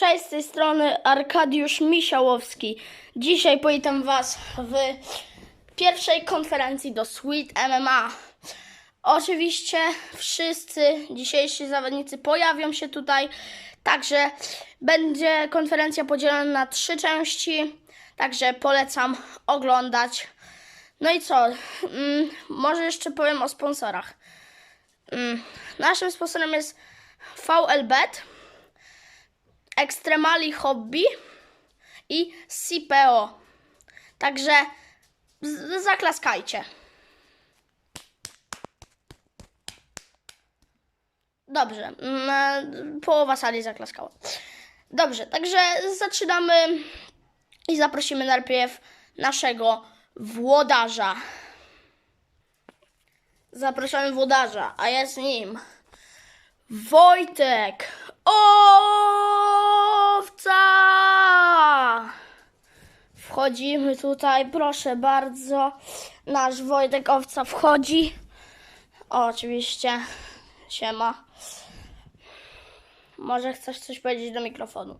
Cześć, z tej strony Arkadiusz Misiałowski. Dzisiaj powitam Was w pierwszej konferencji do Sweet MMA. Oczywiście wszyscy dzisiejsi zawodnicy pojawią się tutaj, także będzie konferencja podzielona na trzy części, także polecam oglądać. No i co? Mm, może jeszcze powiem o sponsorach. Mm, naszym sponsorem jest VLBet. Extremali Hobby i CPO. Także zaklaskajcie. Dobrze, mm, połowa sali zaklaskała. Dobrze, także zaczynamy i zaprosimy najpierw naszego włodarza. Zapraszamy włodarza, a jest nim Wojtek Wchodzimy tutaj, proszę bardzo. Nasz Wojtek Owca wchodzi. O, oczywiście. Siema. Może chcesz coś powiedzieć do mikrofonu.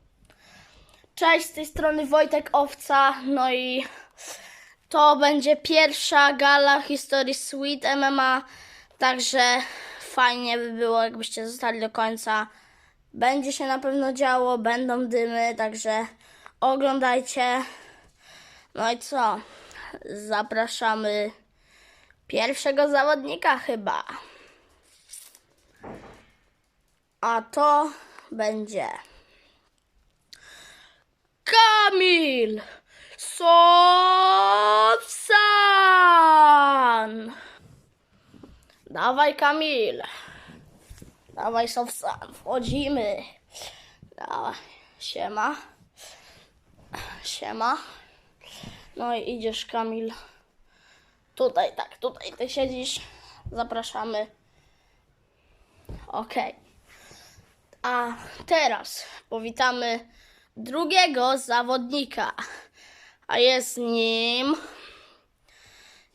Cześć, z tej strony Wojtek Owca. No i to będzie pierwsza gala historii Sweet MMA. Także fajnie by było, jakbyście zostali do końca. Będzie się na pewno działo, będą dymy, także oglądajcie. No i co? Zapraszamy pierwszego zawodnika chyba. A to będzie Kamil Sowsan. Dawaj Kamil. Dawaj Sowsan, wchodzimy. Dawaj, siema. Siema. No i idziesz Kamil. Tutaj, tak, tutaj ty siedzisz. Zapraszamy. Okej. A teraz powitamy drugiego zawodnika. A jest nim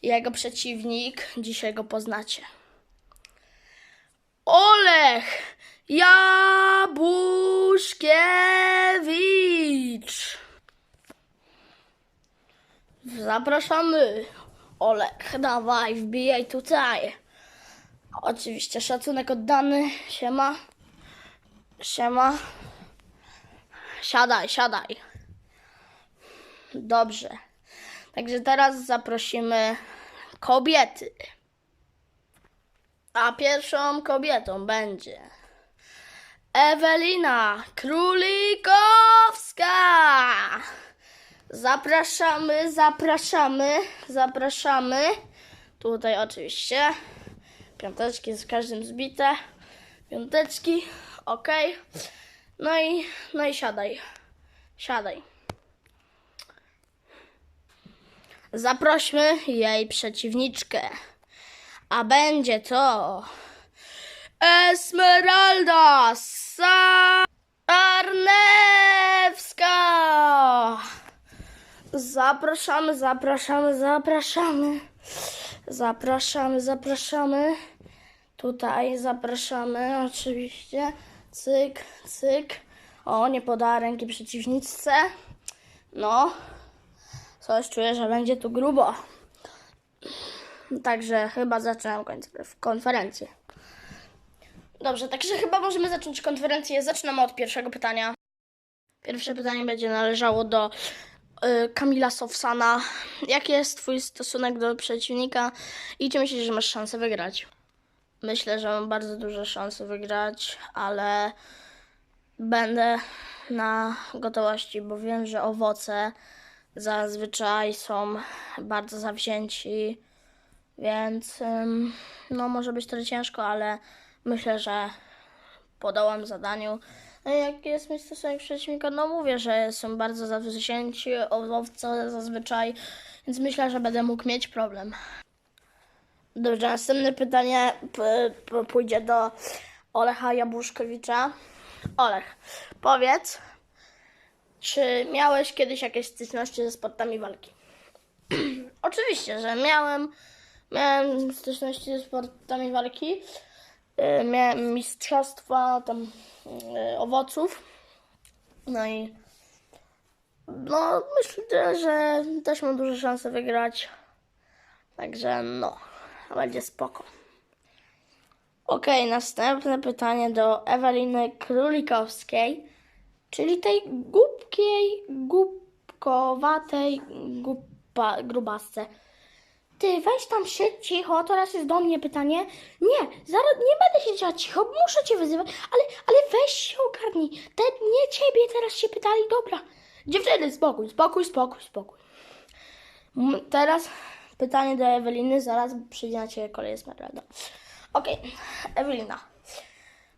jego przeciwnik. Dzisiaj go poznacie. Olech Jabłuszkiewicz. Zapraszamy. Olek, dawaj, wbijaj tutaj. Oczywiście szacunek oddany. Siema. Siema. Siadaj, siadaj. Dobrze. Także teraz zaprosimy kobiety. A pierwszą kobietą będzie Ewelina Królikowska. Zapraszamy, zapraszamy, zapraszamy. Tutaj oczywiście piąteczki z każdym zbite. Piąteczki, ok. No i, no i siadaj. Siadaj. Zaprośmy jej przeciwniczkę. A będzie to Esmeralda Sarnewska. Zapraszamy, zapraszamy, zapraszamy. Zapraszamy, zapraszamy. Tutaj zapraszamy oczywiście. Cyk, cyk. O, nie podała ręki przeciwniczce. No. Coś czuję, że będzie tu grubo. Także chyba zaczynam konferencję. Dobrze, także chyba możemy zacząć konferencję. Zaczynamy od pierwszego pytania. Pierwsze pytanie będzie należało do y, Kamila Sowsana. Jaki jest Twój stosunek do przeciwnika i czy myślisz, że masz szansę wygrać? Myślę, że mam bardzo duże szanse wygrać, ale będę na gotowości, bo wiem, że owoce zazwyczaj są bardzo zawzięci, więc no może być trochę ciężko, ale myślę, że podołam zadaniu. No i jaki jest mój stosunek przeciwnika? No mówię, że są bardzo zawzięci, owce zazwyczaj, więc myślę, że będę mógł mieć problem. Dobrze, następne pytanie pójdzie do Olecha Jabłuszkowicza. Olech, powiedz, czy miałeś kiedyś jakieś styczności ze sportami walki? Oczywiście, że miałem. Miałem styczności ze sportami walki. Y, Miałem mistrzostwa tam y, owoców. No i no myślę, że też mam duże szanse wygrać. Także no, będzie spoko. Okej, następne pytanie do Eweliny Królikowskiej, czyli tej głupkiej, głupkowatej gupa, grubasce. Ty, weź tam siedź cicho, teraz jest do mnie pytanie. Nie, zaraz nie będę siedziała cicho, muszę cię wyzywać, ale, ale weź się ogarnij. Te, nie ciebie teraz się pytali, dobra. Dziewczyny, spokój, spokój, spokój, spokój. M- Teraz pytanie do Eweliny, zaraz przyjdzie na ciebie kolej. Okej, Ewelina,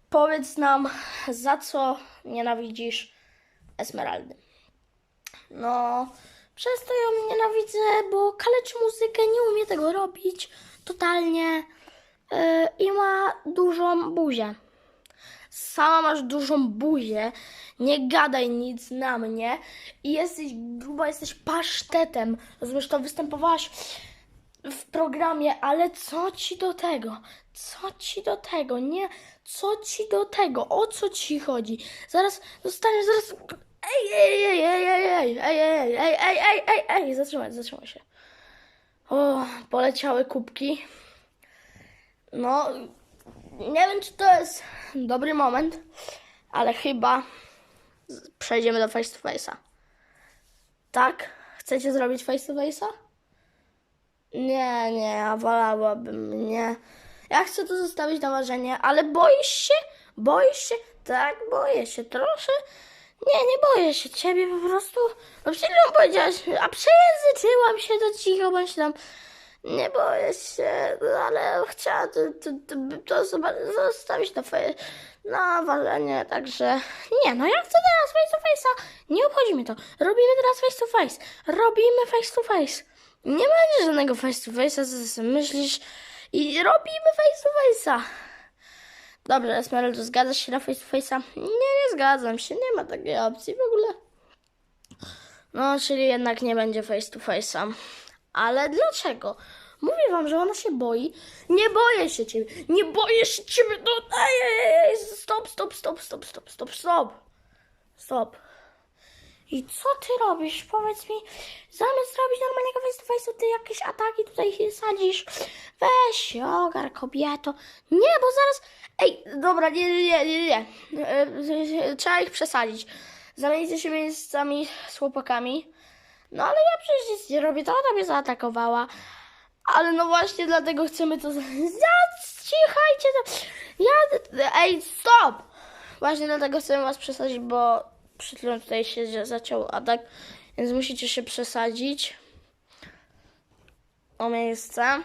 powiedz nam, za co nienawidzisz Esmeraldy? No, przez to ją nienawidzę, bo kaleczy muzykę, nie umie tego robić totalnie yy, i ma dużą buzię. Sama masz dużą buzię, nie gadaj nic na mnie i jesteś gruba, jesteś pasztetem. Rozumiesz, to występowałaś w programie, ale co ci do tego? Co ci do tego? Nie, co ci do tego? O co ci chodzi? Zaraz zostaniesz, zaraz... Ej, ej, ej, ej, ej, ej, ej, ej, ej, ej, ej, ej, zatrzymaj, zatrzymaj się. O, poleciały kubki. No, nie wiem, czy to jest dobry moment, ale chyba przejdziemy do face to face'a. Tak? Chcecie zrobić face to face'a? Nie, nie, ja wolałabym nie. Ja chcę to zostawić na ważenie, ale boisz się? Boisz się? Tak, boję się trochę. Nie, nie boję się ciebie po prostu. No przed chwilą powiedziałaś, a przejęzyczyłam się do cicho, tam. Nie boję się, ale chciałam to, to, to, to zostawić na, fe- na ważenie, także nie, no ja chcę teraz face to face'a, nie obchodzi mnie to. Robimy teraz face to face, robimy face to face. Nie będzie żadnego face to face'a, co myślisz i robimy face to face'a. Dobrze, Esmeraldo, zgadzasz się na face to face'a? Nie, nie zgadzam się, nie ma takiej opcji w ogóle. No, czyli jednak nie będzie face to face'a. Ale dlaczego? Mówię wam, że ona się boi. Nie boję się ciebie. Nie boję się ciebie. No, ej, ej, ej, stop, stop, stop, stop, stop, stop, stop. Stop. I co ty robisz? Powiedz mi, zamiast robić normalnego face to face, ty jakieś ataki tutaj sadzisz. Weź ogar, kobieto. Nie, bo zaraz... Ej, dobra, nie, nie, nie, nie. E, Trzeba ich przesadzić. Zamienicie się miejscami z chłopakami. No ale ja przecież nic nie robię, to ona mnie zaatakowała. Ale no właśnie dlatego chcemy to... Cichajcie to. Ja... Ej, stop! Właśnie dlatego chcemy was przesadzić, bo przed chwilą tutaj się zaciął atak, więc musicie się przesadzić o miejsce.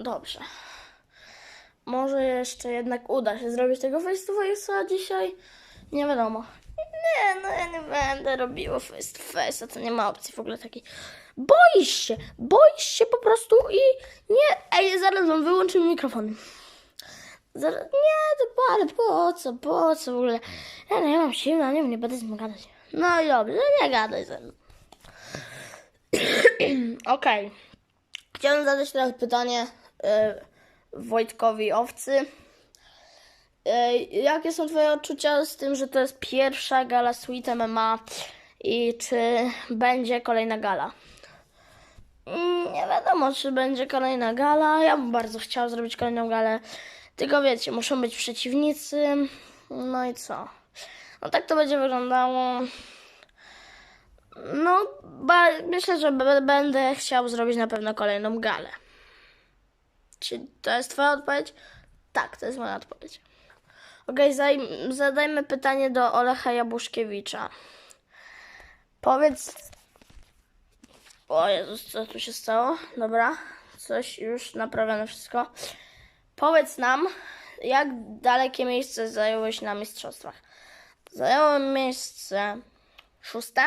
Dobrze. Może jeszcze jednak uda się zrobić tego face to face'a dzisiaj. Nie wiadomo. Nie, no ja nie będę robiła face to face'a, to nie ma opcji w ogóle takiej. Boisz się, boisz się po prostu i nie... Ej, zaraz wam wyłączymy mikrofon. Zaraz, nie, to po, po co, po co w ogóle? Ja nie mam siły, no nie wiem, nie będę z nim gadać. No i dobrze, nie gadaj ze mną. Okej. Chciałem zadać teraz pytanie y, Wojtkowi Owcy. Jakie są twoje odczucia z tym, że to jest pierwsza gala Sweet MMA i czy będzie kolejna gala? Mm, Nie wiadomo, czy będzie kolejna gala. Ja bym bardzo chciał zrobić kolejną galę. Tylko wiecie, muszą być przeciwnicy. No i co? No tak to będzie wyglądało. No, myślę, że będę chciał zrobić na pewno kolejną galę. Czy to jest Twoja odpowiedź? Tak, to jest moja odpowiedź. Zaj- zadajmy pytanie do Olecha Jabuszkiewicza. Powiedz. O Jezus, co tu się stało? Dobra, coś już naprawione wszystko. Powiedz nam, jak dalekie miejsce zająłeś na mistrzostwach? Zająłem miejsce szóste.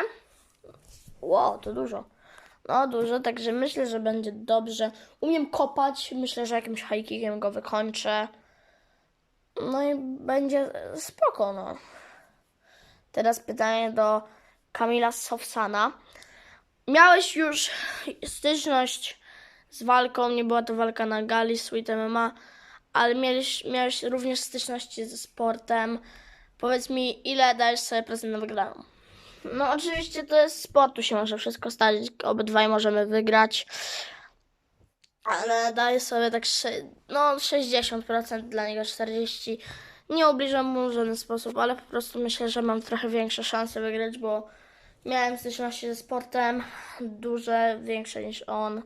Wow, to dużo. No, dużo, także myślę, że będzie dobrze. Umiem kopać, myślę, że jakimś highkickiem go wykończę. No i będzie spoko, no. Teraz pytanie do Kamila Sofsana. Miałeś już styczność z walką, nie była to walka na gali Sweet MMA, ale miałeś, miałeś również styczności ze sportem. Powiedz mi, ile dajesz sobie procent na wygraną? No oczywiście to jest sport, tu się może wszystko stać, obydwaj możemy wygrać. Ale daję sobie tak no 60%, dla niego 40%. Nie ubliżam mu w żaden sposób, ale po prostu myślę, że mam trochę większe szanse wygrać, bo miałem styczności ze sportem, duże, większe niż on.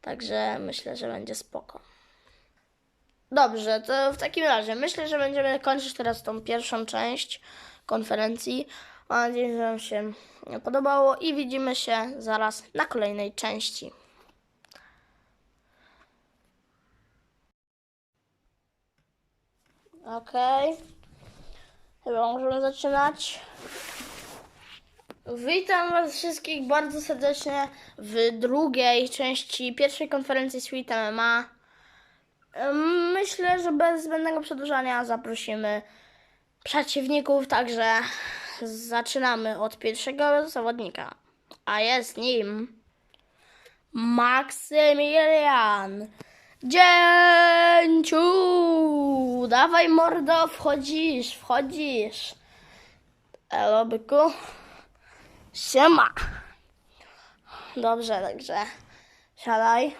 Także myślę, że będzie spoko. Dobrze, to w takim razie myślę, że będziemy kończyć teraz tą pierwszą część konferencji. Mam nadzieję, że Wam się podobało i widzimy się zaraz na kolejnej części. Okej. Chyba możemy zaczynać. Witam Was wszystkich bardzo serdecznie w drugiej części pierwszej konferencji Sweet MMA. Myślę, że bez zbędnego przedłużania zaprosimy przeciwników, także zaczynamy od pierwszego zawodnika, a jest nim Maksymilian Dzięciu! Dawaj mordo, wchodzisz, wchodzisz. Elo, byku. Siema. Dobrze, także siadaj.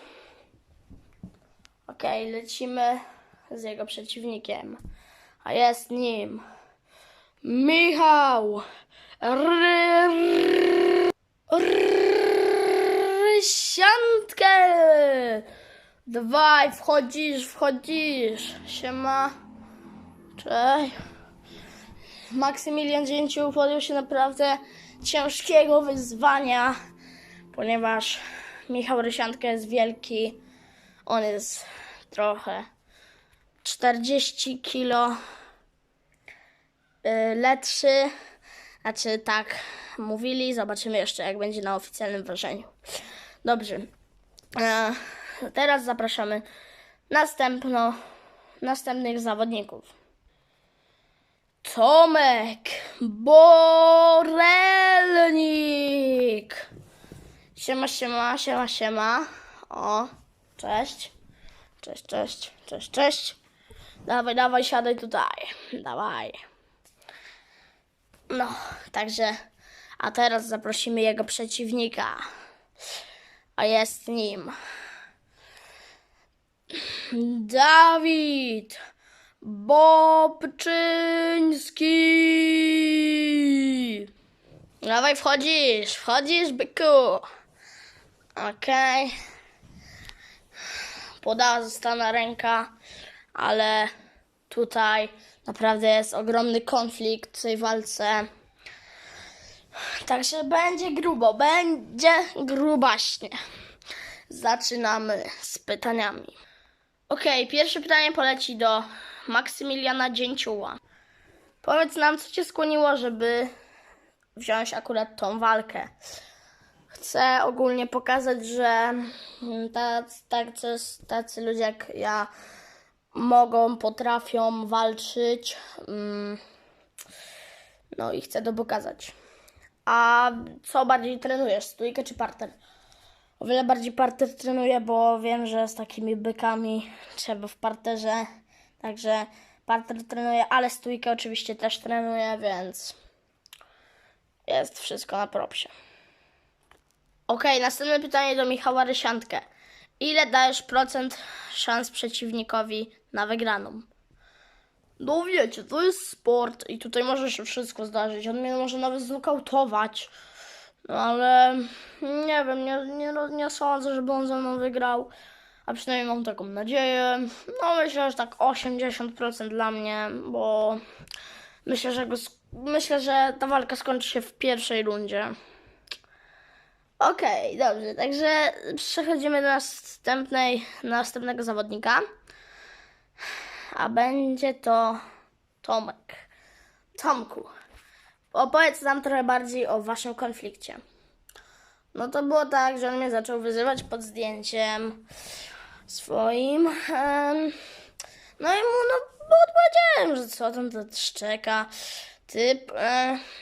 Okej, lecimy z jego przeciwnikiem. A jest nim Michał Ry- Rysiantkę. Dawaj, wchodzisz, wchodzisz. Siema. Cześć. Maksymilian Dzięciu podjął się naprawdę ciężkiego wyzwania, ponieważ Michał Rysiantka jest wielki. On jest trochę 40 kilo lepszy. Znaczy tak mówili. Zobaczymy jeszcze jak będzie na oficjalnym ważeniu. Dobrze. E, teraz zapraszamy następno, następnych zawodników. Tomek Borelnik. Siema, siema, siema, siema. O, cześć. Cześć, cześć, cześć, cześć. Dawaj, dawaj, siadaj tutaj. Dawaj. No, także, a teraz zaprosimy jego przeciwnika. A jest nim Dawid Bobczyński. Dawaj, wchodzisz, wchodzisz, byku. Okej. Podała zostana ręka, ale tutaj naprawdę jest ogromny konflikt w tej walce. Także będzie grubo, będzie grubaśnie. Zaczynamy z pytaniami. Okej, pierwsze pytanie poleci do Maksymiliana Dzięciuła. Powiedz nam, co cię skłoniło, żeby wziąć akurat tą walkę. Chcę ogólnie pokazać, że mm, tacy, tacy ludzie jak ja mogą, potrafią walczyć. mm, No i chcę to pokazać. A co bardziej trenujesz, stójkę czy parter? O wiele bardziej parter trenuję, bo wiem, że z takimi bykami trzeba w parterze. Także parter trenuję, ale stójkę oczywiście też trenuję, więc jest wszystko na propsie. Okej, następne pytanie do Michała Rysiantkę. Ile dajesz procent szans przeciwnikowi na wygraną? No wiecie, to jest sport i tutaj może się wszystko zdarzyć. On mnie może nawet znokautować. No ale nie wiem, nie, nie, nie sądzę, żeby on ze mną wygrał. A przynajmniej mam taką nadzieję. No myślę, że tak 80% dla mnie, bo myślę, że go, myślę, że ta walka skończy się w pierwszej rundzie. Okej, dobrze, także przechodzimy do następnej, następnego zawodnika. A będzie to Tomek. Tomku, opowiedz nam trochę bardziej o waszym konflikcie. No to było tak, że on mnie zaczął wyzywać pod zdjęciem swoim. no i mu no odpowiedziałem, że co tam to szczeka. Typ,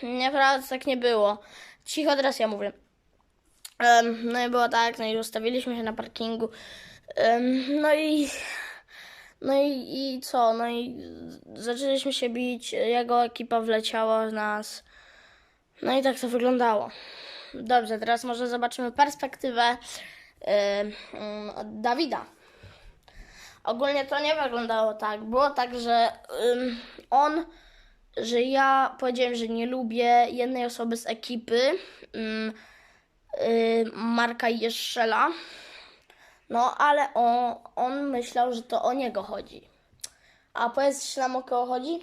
nieprawda, tak nie było. Cicho, teraz ja mówię. No i było tak, no i ustawiliśmy się na parkingu. No i No i, i co? No i zaczęliśmy się bić, jego ekipa wleciała w nas. No i tak to wyglądało. Dobrze, teraz może zobaczymy perspektywę yy, yy, Dawida. Ogólnie to nie wyglądało tak. Było tak, że ym, on, że ja powiedziałem, że nie lubię jednej osoby z ekipy, ym, y, Marka Jeszczela. No, ale on, on myślał, że to o niego chodzi. A powiedz nam o kogo chodzi?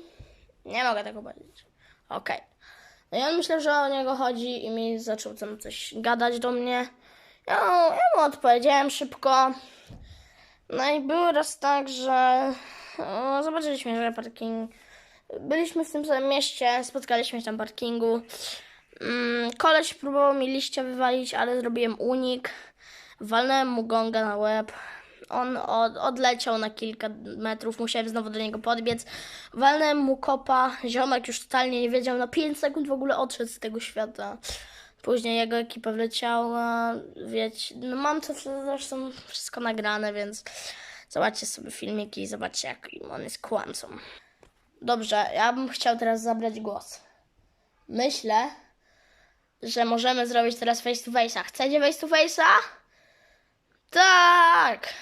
Nie mogę tego powiedzieć. Okej. No i on myślał, że o niego chodzi i mi zaczął tam coś gadać do mnie. Ja, ja mu odpowiedziałem szybko. No i było raz tak, że o, zobaczyliśmy, że parking. Byliśmy w tym samym mieście, spotkaliśmy się tam parkingu. Mm, koleś próbował mi liścia wywalić, ale zrobiłem unik. Walnąłem mu gonga na łeb. On od, odleciał na kilka metrów, musiałem znowu do niego podbiec. Walnąłem mu kopa, ziomek już totalnie nie wiedział, na 5 sekund w ogóle odszedł z tego świata. Później jego ekipa wleciała, wiecie, no mam to zresztą wszystko nagrane, więc zobaczcie sobie filmiki i zobaczcie, jak on jest kłamcą. Dobrze, ja bym chciał teraz zabrać głos. Myślę, że możemy zrobić teraz face to face'a. Chcecie face to face'a? Tak!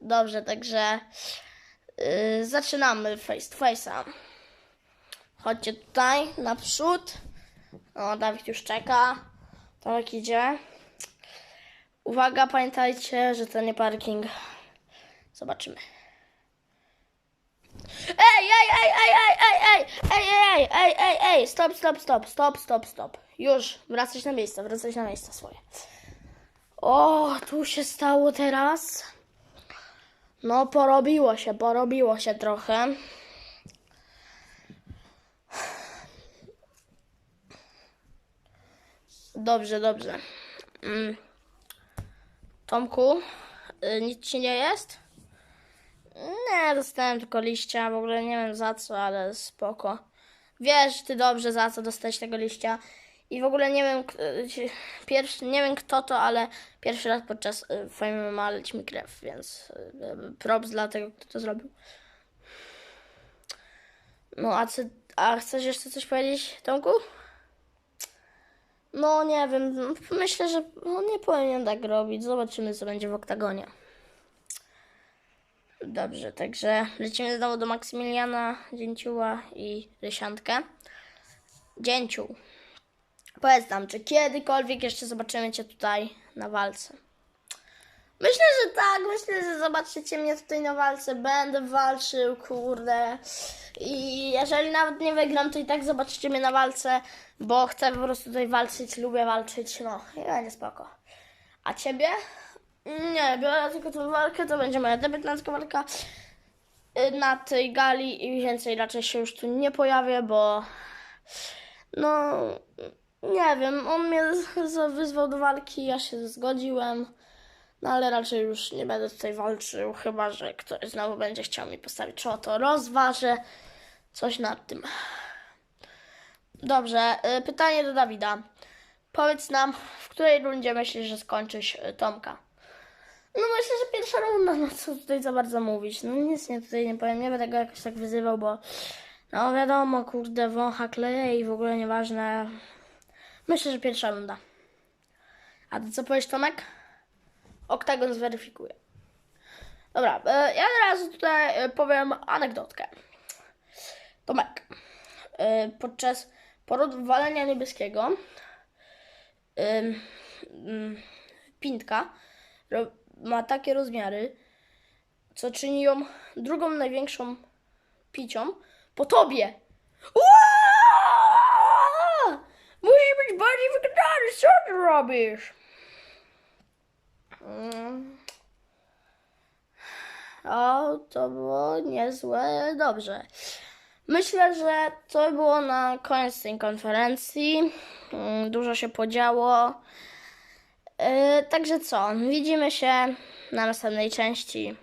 Dobrze, także yy, zaczynamy face to face'a. Chodźcie tutaj naprzód. O, Dawid już czeka. Tak idzie. Uwaga, pamiętajcie, że to nie parking. Zobaczymy. Ej, ej, ej, ej, ej, ej, ej, ej, ej, ej, ej, stop, stop, stop, stop, stop, stop. Już, wracać na miejsce, wracać na miejsce swoje. O, tu się stało teraz. No, porobiło się, porobiło się trochę. Dobrze, dobrze. Mm. Tomku, y, nic ci nie jest? Nie, dostałem tylko liścia, w ogóle nie wiem za co, ale spoko. Wiesz ty dobrze za co dostałeś tego liścia. I w ogóle nie wiem, y, pierwszy, nie wiem kto to, ale pierwszy raz podczas y, Fame ma leć mi krew, więc y, props dla tego, kto to zrobił. No, a, ty, a chcesz jeszcze coś powiedzieć, Tomku? No, nie wiem, myślę, że no, nie powinien tak robić. Zobaczymy, co będzie w oktagonie. Dobrze, także lecimy znowu do Maksymiliana, Dzięciuła i Rysiantkę. Dzięciu, powiedz nam, czy kiedykolwiek jeszcze zobaczymy Cię tutaj na walce? Myślę, że tak, myślę, że zobaczycie mnie tutaj na walce, będę walczył, kurde. I jeżeli nawet nie wygram, to i tak zobaczycie mnie na walce, bo chcę po prostu tutaj walczyć, lubię walczyć, no i będzie spoko. A ciebie? Nie, biorę tylko tą walkę, to będzie moja debiutancka walka y, na tej gali i więcej raczej się już tu nie pojawię, bo no nie wiem, on mnie wyzwał do walki, ja się zgodziłem, no ale raczej już nie będę tutaj walczył, chyba że ktoś znowu będzie chciał mi postawić czoło, to rozważę coś nad tym. Dobrze, y, pytanie do Dawida. Powiedz nam, w której rundzie myślisz, że skończysz y, Tomka? No myślę, że pierwsza runda, no co tutaj za bardzo mówić. No nic nie tutaj nie powiem, nie będę go jakoś tak wyzywał, bo no wiadomo, kurde, wącha kleje i w ogóle nieważne. Myślę, że pierwsza runda. A ty co powiesz, Tomek? Oktagon zweryfikuje. Dobra, e, ja teraz tutaj e, powiem anegdotkę. Tomek, e, podczas porodu walenia niebieskiego ym, pintka ma takie rozmiary, co czyni ją drugą największą picią po tobie. Uaa! Być bardziej wygadany, co ty robisz? Mm. O, to było niezłe, dobrze. Myślę, że to było na koniec tej konferencji. Mm, Dużo się podziało. Yy, także co, widzimy się na następnej części.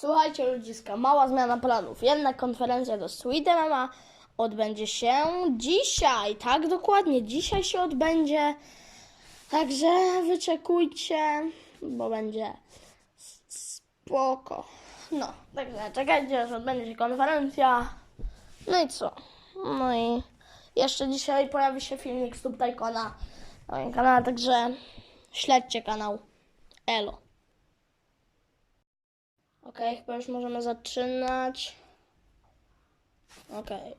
Słuchajcie ludziska, mała zmiana planów. Jedna konferencja do Sweet MMA odbędzie się dzisiaj. Tak, dokładnie, dzisiaj się odbędzie. Także wyczekujcie. bo będzie spoko. No, także czekajcie, aż odbędzie się konferencja. No i co? No i jeszcze dzisiaj pojawi się filmik z Tubtajkona na moim kanale, także śledźcie kanał. Elo. Okej, chyba już możemy zaczynać. Okej.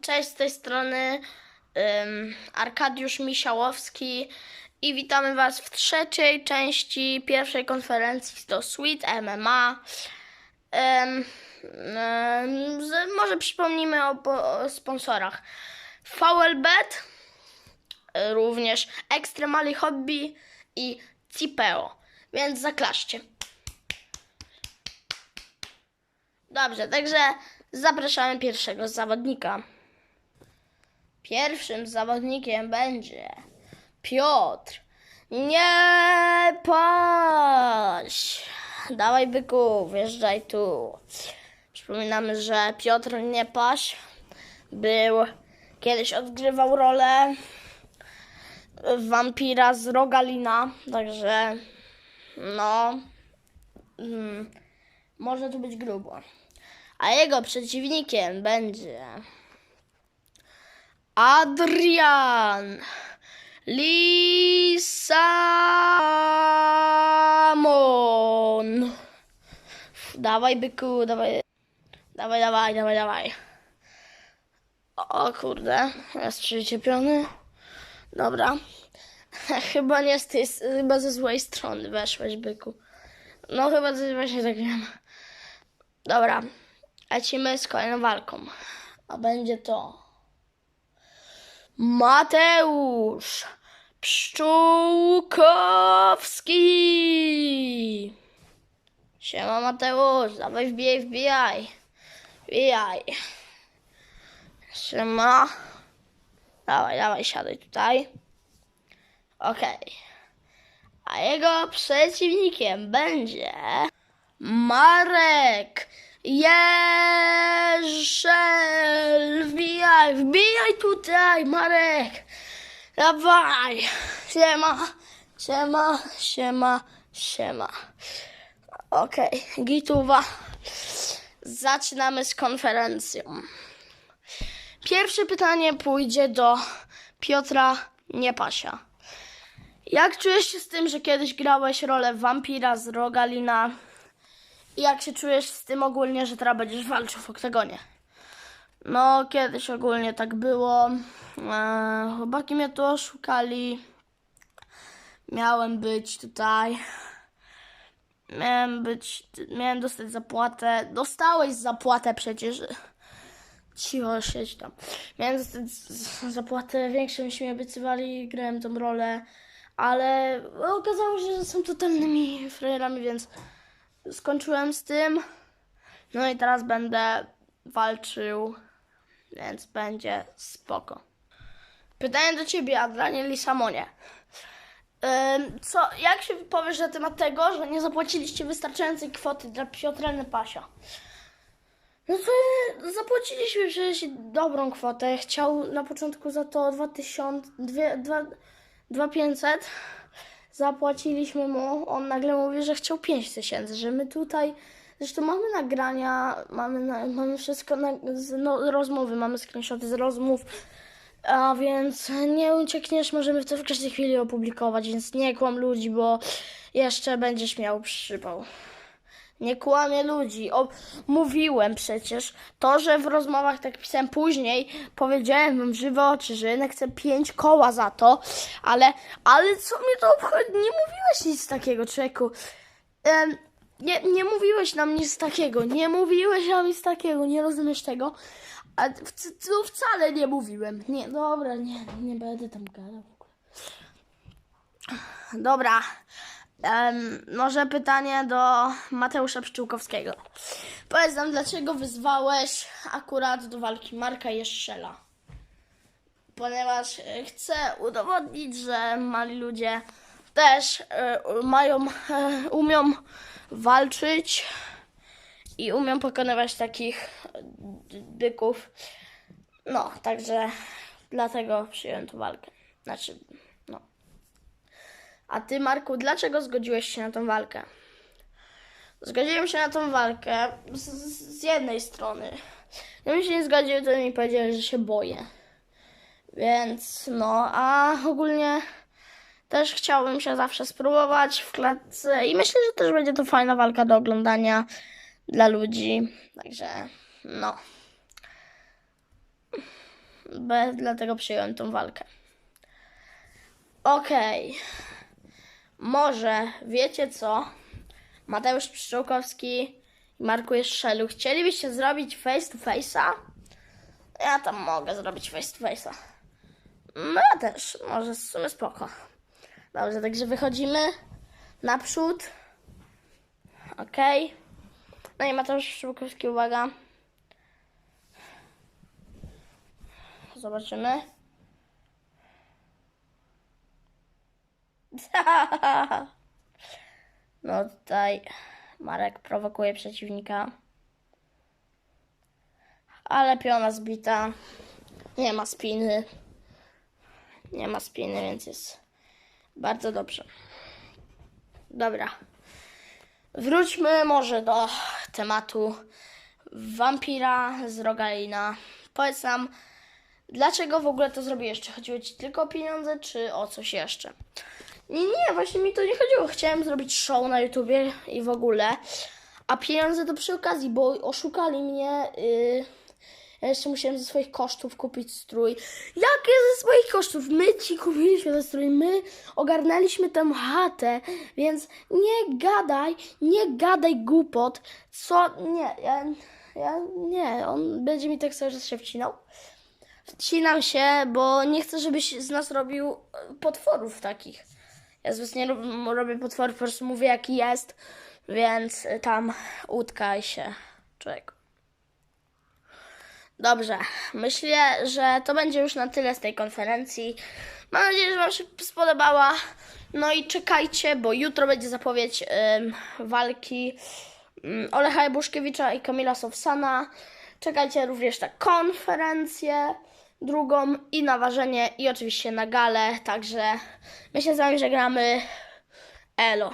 Cześć z tej strony ym, Arkadiusz Misiałowski i witamy Was w trzeciej części pierwszej konferencji do Sweet MMA. Ym, z, może przypomnimy o, o sponsorach. VLBet, również Extremali Hobby i Cipeo, więc zaklaszcie. Dobrze, także zapraszamy pierwszego zawodnika. Pierwszym zawodnikiem będzie Piotr. Nie paść. Dawaj byku, wjeżdżaj tu. Przypominamy, że Piotr Niepaś był, kiedyś odgrywał rolę wampira z Rogalina, także no, mm, może tu być grubo. A jego przeciwnikiem będzie Adrian Lisamon. Dawaj, byku, dawaj. Dawaj, dawaj, dawaj, dawaj. O kurde, jest przyczepiony. Dobra. Chyba nie z tej, chyba ze złej strony weszłeś, byku. No chyba coś właśnie tak wiem. Dobra, lecimy z kolejną walką. A będzie to Mateusz Pszczółkowski. Siema Mateusz, dawaj wbijaj, wbijaj. Wbijaj. Siema. Dawaj, dawaj, siadaj tutaj. Okej. A jego przeciwnikiem będzie Marek Jerzel. Wbijaj, wbijaj tutaj, Marek. Dawaj. Siema, siema, siema, siema. Okej, gituwa. Zaczynamy z konferencją. Pierwsze pytanie pójdzie do Piotra Niepasia. Jak czujesz się z tym, że kiedyś grałeś rolę wampira z Rogalina? I jak się czujesz z tym ogólnie, że teraz będziesz walczył w oktagonie? No, kiedyś ogólnie tak było. Eee, chłopaki mnie tu oszukali. Miałem być tutaj. Miałem być, miałem dostać zapłatę. Dostałeś zapłatę przecież. Cicho, siedź tam. Miałem dostać zapłatę większą niż mi obiecywali, grałem tą rolę, ale okazało się, że są totalnymi frajerami, więc skończyłem z tym. No i teraz będę walczył, więc będzie spoko. Pytanie do ciebie, Adranie Lisamonie. Co, jak się wypowiesz na temat tego, że nie zapłaciliście wystarczającej kwoty dla Piotra Nepasia? No to zapłaciliśmy przecież dobrą kwotę. Chciał na początku za to 2000, dwie- dwa- 2500. Zapłaciliśmy mu. On nagle mówi, że chciał 5000, że my tutaj. Zresztą mamy nagrania, mamy, na, mamy wszystko, na, z, no, rozmowy, mamy screenshoty z rozmów. A więc nie uciekniesz, możemy to w każdej chwili opublikować, więc nie kłam ludzi, bo jeszcze będziesz miał przypał. Nie kłamię ludzi. O, mówiłem przecież to, że w rozmowach tak pisałem później, powiedziałem wam żywe oczy, że jednak chcę pięć koła za to, ale, ale co mnie to obchodzi? Nie mówiłeś nic takiego. Em, nie, nie mówiłeś nam nic takiego, nie mówiłeś nam nic takiego, nie rozumiesz tego? A w, tu wcale nie mówiłem. Nie, dobra, nie, nie będę tam gadał w ogóle. Dobra. Em, może pytanie do Mateusza Pszczółkowskiego. Powiedz nam, dlaczego wyzwałeś akurat do walki Marka Jeszczela? Ponieważ e, chcę udowodnić, że mali ludzie też e, mają, e, umią walczyć i umią pokonywać takich byków. No, także dlatego przyjąłem tę walkę. Znaczy. A ty, Marku, dlaczego zgodziłeś się na tą walkę? Zgodziłem się na tą walkę z, z jednej strony. Gdybym się nie zgodził, to mi powiedzieli, że się boję. Więc no, a ogólnie też chciałbym się zawsze spróbować w klatce i myślę, że też będzie to fajna walka do oglądania dla ludzi. Także no. Dlatego przyjąłem tą walkę. Okej. Może wiecie co? Mateusz Pszczółkowski i Marku Jeszczelu. Chcielibyście zrobić face to face'a? Ja tam mogę zrobić face to face'a. No ja też, może w sumie spoko. Dobrze, także wychodzimy naprzód. Okej. No i Mateusz Pszczółkowski, uwaga. Zobaczymy. No tutaj Marek prowokuje przeciwnika. Ale piona zbita. Nie ma spiny. Nie ma spiny, więc jest bardzo dobrze. Dobra. Wróćmy może do tematu wampira z Rogalina. Powiedz nam, dlaczego w ogóle to zrobiłeś? Czy chodziło ci tylko o pieniądze, czy o coś jeszcze? Nie, nie, właśnie mi to nie chodziło. Chciałem zrobić show na YouTubie i w ogóle. A pieniądze to przy okazji, bo oszukali mnie. Yy, ja jeszcze musiałem ze swoich kosztów kupić strój. Jakie ze swoich kosztów? My ci kupiliśmy ten strój, my ogarnęliśmy tę chatę, więc nie gadaj, nie gadaj głupot. Co? Nie, ja, ja nie, on będzie mi tak cały czas się wcinał. Wcinam się, bo nie chcę, żebyś z nas robił e, potworów takich. Ja z was nie rob- robię potworów, po prostu mówię jaki jest, więc y, tam utkaj się, człowieku. Dobrze, myślę, że to będzie już na tyle z tej konferencji. Mam nadzieję, że Wam się spodobała. No i czekajcie, bo jutro będzie zapowiedź ym, walki ym, Olecha Jabuszkiewicza i Kamila Sowsana. Czekajcie również na konferencję drugą i na ważenie i oczywiście na galę. Także my się z Wami żegnamy. Elo.